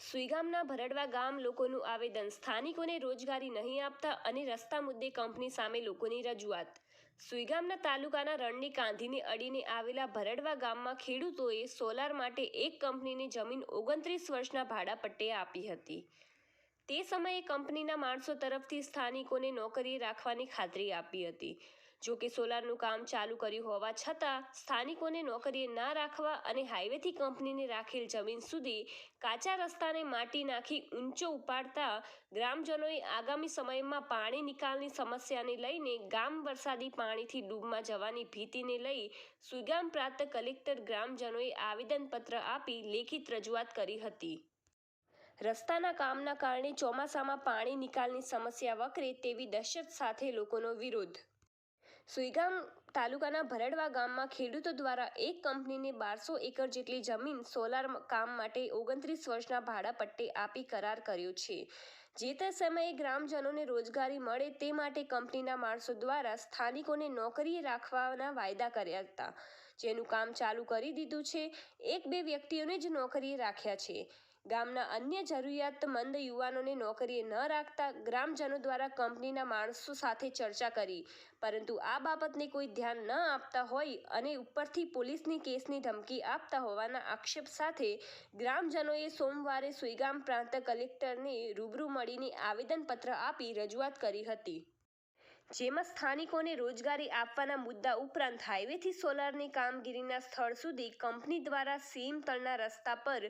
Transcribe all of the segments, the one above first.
સુઈગામના ભરડવા ગામ લોકોનું આવેદન. સ્થાનિકોને રોજગારી નહીં આપતા અને રસ્તા મુદ્દે કંપની સામે લોકોની રજૂઆત. સુઈગામના તાલુકાના રણની કાંધીને અડીને આવેલા ભરડવા ગામમાં ખેડૂતોએ સોલાર માટે એક કંપનીની જમીન ઓગણત્રીસ વર્ષના ભાડા પટ્ટે આપી હતી. તે સમયે કંપનીના માણસો તરફથી સ્થાનિકોને નોકરીએ રાખવાની ખાતરી આપી હતી. જો કે સોલારનું કામ ચાલુ કર્યું હોવા છતાં સ્થાનિકોને નોકરીએ ના રાખવા અને હાઈવેથી કંપનીને રાખેલ જમીન સુધી કાચા રસ્તાને માટી નાખી ઊંચો ઉપાડતા ગ્રામજનોએ આગામી સમયમાં પાણી નિકાલની સમસ્યાને લઈને ગામ વરસાદી પાણીથી ડૂબમાં જવાની ભીતિને લઈ સુગામ પ્રાપ્ત કલેક્ટર ગ્રામજનોએ આવેદનપત્ર આપી લેખિત રજૂઆત કરી હતી. રસ્તાના કામના કારણે ચોમાસામાં પાણી નિકાલની સમસ્યા વકરે તેવી દહેશત સાથે લોકોનો વિરોધ સુઈગામ તાલુકાના ભરડવા ગામમાં ખેડૂતો દ્વારા એક કંપનીને બારસો એકર જેટલી જમીન સોલાર કામ માટે ઓગણત્રીસ વર્ષના ભાડા પટ્ટે આપી કરાર કર્યો છે. જે તે સમયે ગ્રામજનોને રોજગારી મળે તે માટે કંપનીના માણસો દ્વારા સ્થાનિકોને નોકરીએ રાખવાના વાયદા કર્યા હતા. જેનું કામ ચાલુ કરી દીધું છે. એક બે વ્યક્તિઓને જ નોકરીએ રાખ્યા છે. ગામના અન્ય જરૂરિયાતમંદ યુવાનોને નોકરીએ ન રાખતા ગ્રામજનો દ્વારા કંપનીના માણસો સાથે ચર્ચા કરી. પરંતુ આ બાબતને કોઈ ધ્યાન ન આપતા હોય અને ઉપરથી પોલીસની કેસની ધમકી આપતા હોવાના આક્ષેપ સાથે ગ્રામજનોએ સોમવારે સુઈગામ પ્રાંત કલેક્ટરને રૂબરૂ મળીને આવેદનપત્ર આપી રજૂઆત કરી હતી. જેમાં સ્થાનિકોને રોજગારી આપવાના મુદ્દા ઉપરાંત હાઈવેથી સોલારની કામગીરીના સ્થળ સુધી કંપની દ્વારા સીમ તળના રસ્તા પર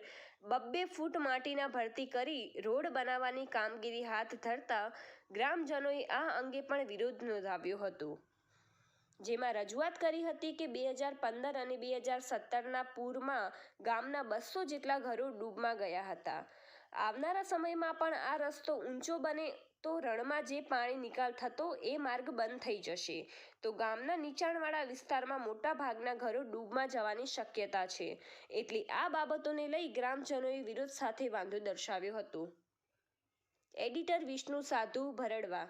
બબ્બે ફૂટ માટીના ભરતી કરી રોડ બનાવવાની કામગીરી હાથ ધરતા ગ્રામજનોએ આ અંગે પણ વિરોધ નોંધાવ્યો હતો. જેમાં રજૂઆત કરી હતી કે બે હજાર પંદર અને બે હજાર સત્તરના પૂરમાં ગામના બસો જેટલા ઘરો ડૂબમાં ગયા હતા. આવનારા સમયમાં પણ આ રસ્તો ઊંચો બને તો રણમાં જે પાણી નિકાલ થતો એ માર્ગ બંધ થઈ જશે. તો ગામના નીચાણવાળા વિસ્તારમાં મોટા ભાગના ઘરો ડૂબમાં જવાની શક્યતા છે. એટલે આ બાબતોને લઈ ગ્રામજનોએ વિરોધ સાથે વાંધો દર્શાવ્યો હતો. એડિટર વિષ્ણુ સાધુ, ભરડવા.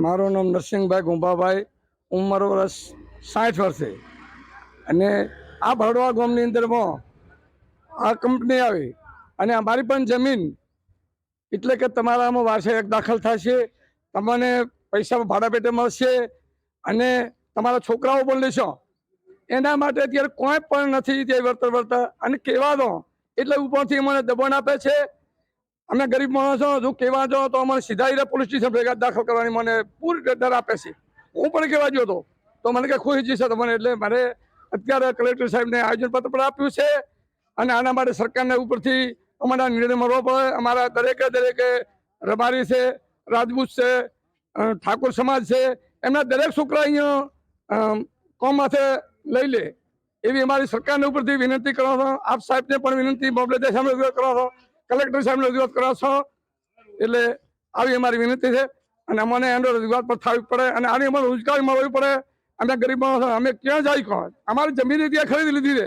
મારું નામ નરસિંહભાઈ ગુંભાભાઈ ઉંમર વર્ષ સાઠ વર્ષે. અને આ ભરડવા ગામની અંદરમાં આ કંપની આવી અને અમારી પણ જમીન એટલે કે તમારામાં વારસે એક દાખલ થશે, તમને પૈસા ભાડા પેટે મળશે અને તમારા છોકરાઓ પણ લેશો. એના માટે અત્યારે કોઈ પણ નથી તે વર્તર વર્તર અને કહેવા દો? એટલે ઉપરથી મને દબાણ આપે છે. અમે ગરીબ માણસો જો કહેવા જાઓ તો અમને સીધા પોલીસ સ્ટેશન ભેગા દાખલ કરવાની મને પૂરી ડર આપે છે. હું પણ કહેવા ગયો તો? મને કે ખુશ જશે તમને મને એટલે મારે અત્યારે કલેક્ટર સાહેબને આયોજનપત્ર પણ આપ્યું છે અને આના માટે સરકારને ઉપરથી અમારા નિર્ણય મળવો પડે. અમારા દરેકે દરેકે રબારી છે, રાજપૂત છે ઠાકોર સમાજ છે, એમના દરેક છોકરા અહીંયા કોમ માથે લઈ લે. એવી અમારી સરકારને ઉપરથી વિનંતી કરો છો. આપ સાહેબને પણ વિનંતી મામલતદાર સામે રજૂઆત કરો છો. કલેક્ટર સામે રજૂઆત કરો છો. એટલે આવી અમારી વિનંતી છે. અને અમને એનો રજૂઆત પર થવી પડે અને આની અમારે રોજગારી મળવી પડે. અમે ગરીબ અમે ક્યાં જાય કોણ? અમારી જમીન ત્યાં ખરીદી લીધી છે.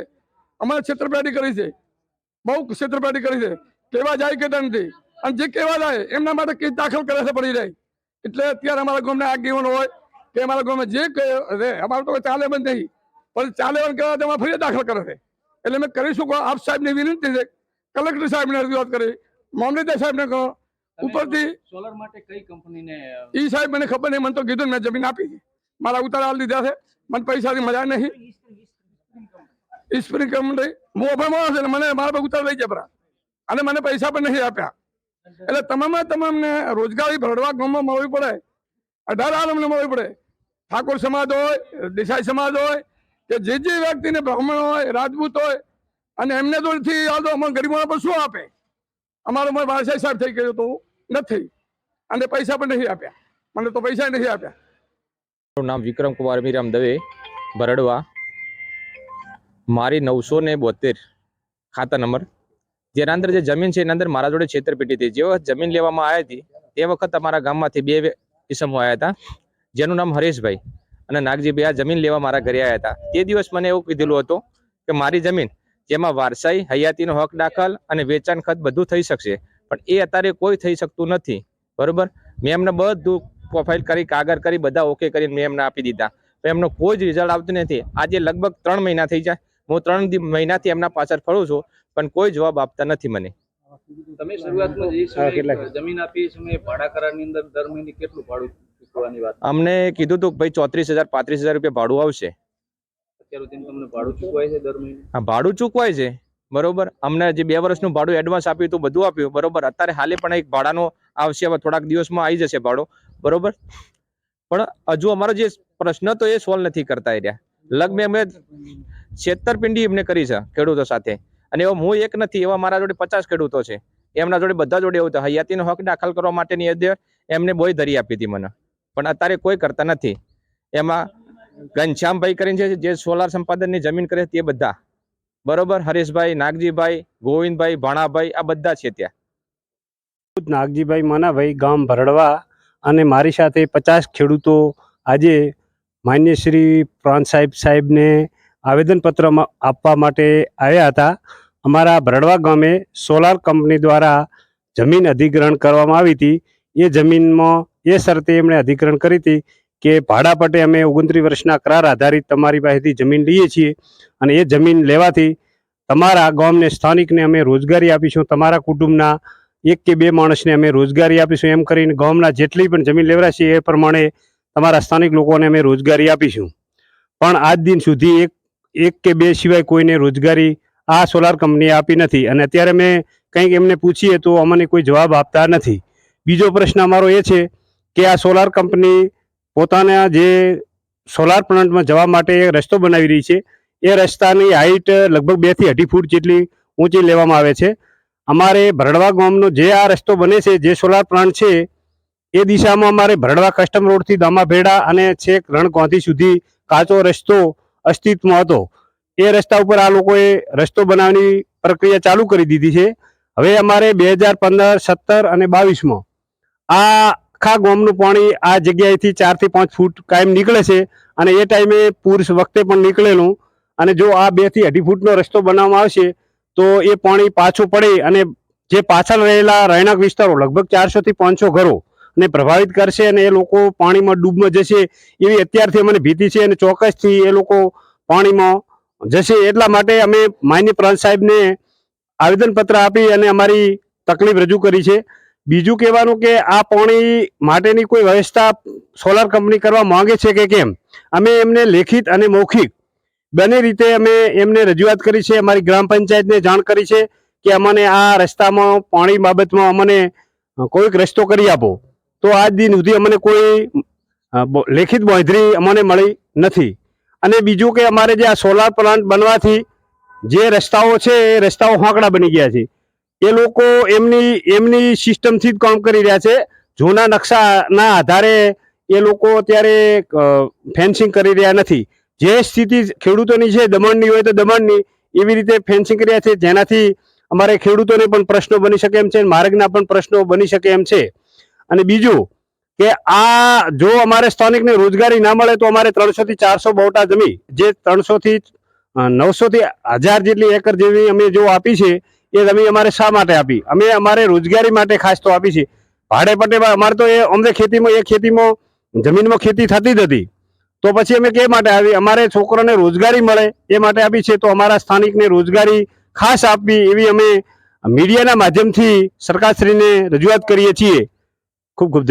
અમારે છેતરપેટી કરી છે. બહુ છેતરપિંડી કરી છે. કેવા જાય કે નથી. અને જે કેવા જાય એમના માટે કેસ દાખલ કરે છે પડી જાય. એટલે અત્યારે અમારા ગામના આગેવાનો હોય કે અમારા ગામમાં જે કહે અમારું તો ચાલે બંધ નહીં. પણ ચાલે બંધ કહેવા તો ફરી દાખલ કરે છે. એટલે મેં કરીશું આપ સાહેબને વિનંતી છે કલેક્ટર સાહેબને રજૂઆત કરી મામલતદાર સાહેબને કહો ઉપરથી સોલર માટે કઈ કંપનીને ઈ સાહેબ મને ખબર નહીં મને તો કીધું મેં જમીન આપી મારા ઉતારા દીધા છે. મને પૈસાની મજા નહીં. સ્પ્રિંગ કમરે હું ઓફર માણસ એટલે મને મારા પર ઉતાર લઈ જાય બરા અને મને પૈસા પણ નહીં આપ્યા. એટલે તમામ તમામને રોજગારી ભરડવા ગામમાં મળવી પડે. અઢાર હાલ અમને મળવી પડે. ઠાકોર સમાજ હોય, દેસાઈ સમાજ હોય, કે જે જે વ્યક્તિને બ્રાહ્મણ હોય, રાજપૂત હોય, અને એમને જોડથી થી તો અમારા ગરીબોને પર શું આપે? અમારો મને વારસાઈ સાહેબ થઈ ગયો તો નથી. અને પૈસા પણ નહીં આપ્યા. મને તો પૈસા નહીં આપ્યા. મારું નામ વિક્રમ કુમાર મીરામ દવે, ભરડવા. મારી નવસો ને બોતેર ખાતા નંબર. જેના અંદર જે જમીન છે, એના અંદર મારા જોડે છેતરપેટી હતી. જે વખત જમીન લેવામાં આવી હતી, તે વખત અમારા ગામમાંથી બે કિસમો આવ્યા હતા. જેનું નામ હરેશભાઈ અને નાગજીભાઈ આ જમીન લેવા મારા ઘરે આવ્યા હતા. તે દિવસ મને એવું કીધેલું હતું કે મારી જમીન, જેમાં વારસાઈ, હયાતીનો હક દાખલ અને વેચાણ ખત બધું થઈ શકશે. પણ એ અત્યારે કોઈ થઈ શકતું નથી. બરોબર? મેં એમને બધું પ્રોફાઇલ કરી, કાગળ કરી, બધા ઓકે કરીને મેં એમને આપી દીધા. પણ એમનો કોઈ જ રિઝલ્ટ આવતું નથી. આજે લગભગ ત્રણ મહિના થઈ જાય. હું ત્રણ મહિનાથી એમના પાછળ ફરું છું પણ કોઈ જવાબ આપતા નથી મને. તમે શરૂઆતમાં જે સમયે જમીન આપી સમયે ભાડા કરારની અંદર દર મહિને કેટલું ભાડું ચૂકવવાની વાત? અમને કીધું હતું ભાઈ ચોત્રીસ હજાર પાંત્રીસ હજાર રૂપિયા ભાડું આવશે. અત્યાર સુધી તમને ભાડું ચૂકવાય છે દર મહિને? હા ભાડું ચૂકવાય છે બરોબર. અમને જે બે વર્ષનું ભાડું એડવાન્સ આપ્યું હતું બધું આપ્યું બરોબર. અત્યારે હાલે પણ એક ભાડાનો આવશે હવે થોડાક દિવસમાં આવી જશે ભાડો બરોબર. પણ હજુ અમારો જે પ્રશ્ન તો એ સોલ્વ નથી કરતા એ રહ્યા. લગભગ અમે છેતરપિંડી એમને કરી છે ખેડૂતો સાથે. અને એવો હું એક નથી, એવા મારા જોડે પચાસ ખેડૂતો છે. એમના જોડે બધા જોડે એવું હતું હયાતીનો હક દાખલ કરવા માટેની અધ્યક્ષ એમને બોય ધરી આપી હતી મને. પણ અત્યારે કોઈ કરતા નથી. એમાં ઘનશ્યામભાઈ કરીને છે, જે સોલાર સંપાદનની જમીન કરે તે બધા. બરોબર? હરેશભાઈ, નાગજીભાઈ, ગોવિંદભાઈ, ભાણાભાઈ, આ બધા છે ત્યાં. નાગજીભાઈ માનાભાઈ ગામ ભરડવા અને મારી સાથે પચાસ ખેડૂતો આજે માન્ય શ્રી પ્રાંત સાહેબ સાહેબને આવેદનપત્ર આપવા માટે આવ્યા હતા. અમારા ભરડવા ગામે સોલાર કંપની દ્વારા જમીન અધિગ્રહણ કરવામાં આવી હતી. એ જમીનમાં એ શરતે એમણે અધિગ્રહણ કરી હતી કે ભાડા પટે અમે ઓગણત્રીસ વર્ષના કરાર આધારિત તમારી પાસેથી જમીન લઈએ છીએ અને એ જમીન લેવાથી તમારા ગામને સ્થાનિકને અમે રોજગારી આપીશું, તમારા કુટુંબના એક કે બે માણસને અમે રોજગારી આપીશું. એમ કરીને ગામના જેટલી પણ જમીન લેવડાશે એ પ્રમાણે તમારા સ્થાનિક લોકોને અમે રોજગારી આપીશું. પણ આજ દિન સુધી એક એક કે બે સિવાય કોઈને રોજગારી આ સોલાર કંપનીએ આપી નથી. અને અત્યારે મેં કંઈક એમને પૂછીએ તો અમને કોઈ જવાબ આપતા નથી. બીજો પ્રશ્ન અમારો એ છે કે આ સોલાર કંપની પોતાના જે સોલાર પ્લાન્ટમાં જવા માટે રસ્તો બનાવી રહી છે. એ રસ્તાની હાઈટ લગભગ બેથી અઢી ફૂટ જેટલી ઊંચી લેવામાં આવે છે. અમારે ભરડવા ગામનો જે આ રસ્તો બને છે, જે સોલાર પ્લાન્ટ છે એ દિશામાં અમારે ભરડવા કસ્ટમ રોડથી દામાભેડા અને છેક રણકોંથી સુધી કાચો રસ્તો અસ્તિત્વમાં હતો. એ રસ્તા ઉપર આ લોકોએ રસ્તો બનાવવાની પ્રક્રિયા ચાલુ કરી દીધી છે. હવે અમારે બે હજાર પંદર, સત્તર અને બાવીસમાં આ આખા ગોમનું પાણી આ જગ્યાએથી ચારથી પાંચ ફૂટ કાયમ નીકળે છે અને એ ટાઈમે પુરુષ વખતે પણ નીકળેલું. અને જો આ બેથી અઢી ફૂટનો રસ્તો બનાવવામાં આવશે, તો એ પાણી પાછું પડે અને જે પાછળ રહેલા રહેણાંક વિસ્તારો, લગભગ ચારસોથી પાંચસો ઘરો ને પ્રભાવિત કરશે અને એ લોકો પાણીમાં ડૂબમાં જશે એવી અત્યારથી અમને ભીતિ છે અને ચોક્કસથી એ લોકો પાણીમાં જશે. એટલા માટે અમે માન્ય પ્રાંત સાહેબને આવેદનપત્ર આપી અને અમારી તકલીફ રજૂ કરી છે. બીજું કહેવાનું કે આ પાણી માટેની કોઈ વ્યવસ્થા સોલાર કંપની કરવા માંગે છે કે કેમ? અમે એમને લેખિત અને મૌખિક બંને રીતે અમે એમને રજૂઆત કરી છે. અમારી ગ્રામ પંચાયતને જાણ કરી છે કે અમને આ રસ્તામાં પાણી બાબતમાં અમને કોઈક રસ્તો કરી આપો. તો આજ દિન સુધી અમને કોઈ લેખિત બોંધરી અમને મળી નથી. અને બીજું કે અમારે જે આ સોલાર પ્લાન્ટ બનવાથી જે રસ્તાઓ છે, એ રસ્તાઓ હોંકડા બની ગયા છે. એ લોકો એમની એમની સિસ્ટમથી જ કામ કરી રહ્યા છે. જૂના નકશાના આધારે એ લોકો અત્યારે ફેન્સિંગ કરી રહ્યા નથી. જે સ્થિતિ ખેડૂતોની છે, દમણની હોય તો દમણની, એવી રીતે ફેન્સિંગ કર્યા છે. જેનાથી અમારે ખેડૂતોને પણ પ્રશ્નો બની શકે એમ છે માર્ગના પણ પ્રશ્નો બની શકે એમ છે. અને બીજું કે આ જો અમારે સ્થાનિકને રોજગારી ના મળે તો અમારે ત્રણસો થી ચારસો બોટા જમી જે ત્રણસો થી નવસો થી હજાર જેટલી એકર જેવી અમે જો આપી છે, એ જમીન અમારે શા માટે આપી? અમે અમારે રોજગારી માટે ખાસ તો આપી છે. ભાડે પટ્ટે અમારે તો એ, અમને ખેતીમાં, એ ખેતીમાં, જમીનમાં ખેતી થતી જ હતી. તો પછી અમે કે માટે આવી? અમારે છોકરાને રોજગારી મળે એ માટે આપી છે, તો અમારા સ્થાનિકને રોજગારી ખાસ આપવી એવી અમે મીડિયાના માધ્યમથી સરકારશ્રીને રજૂઆત કરીએ છીએ. খুব খুব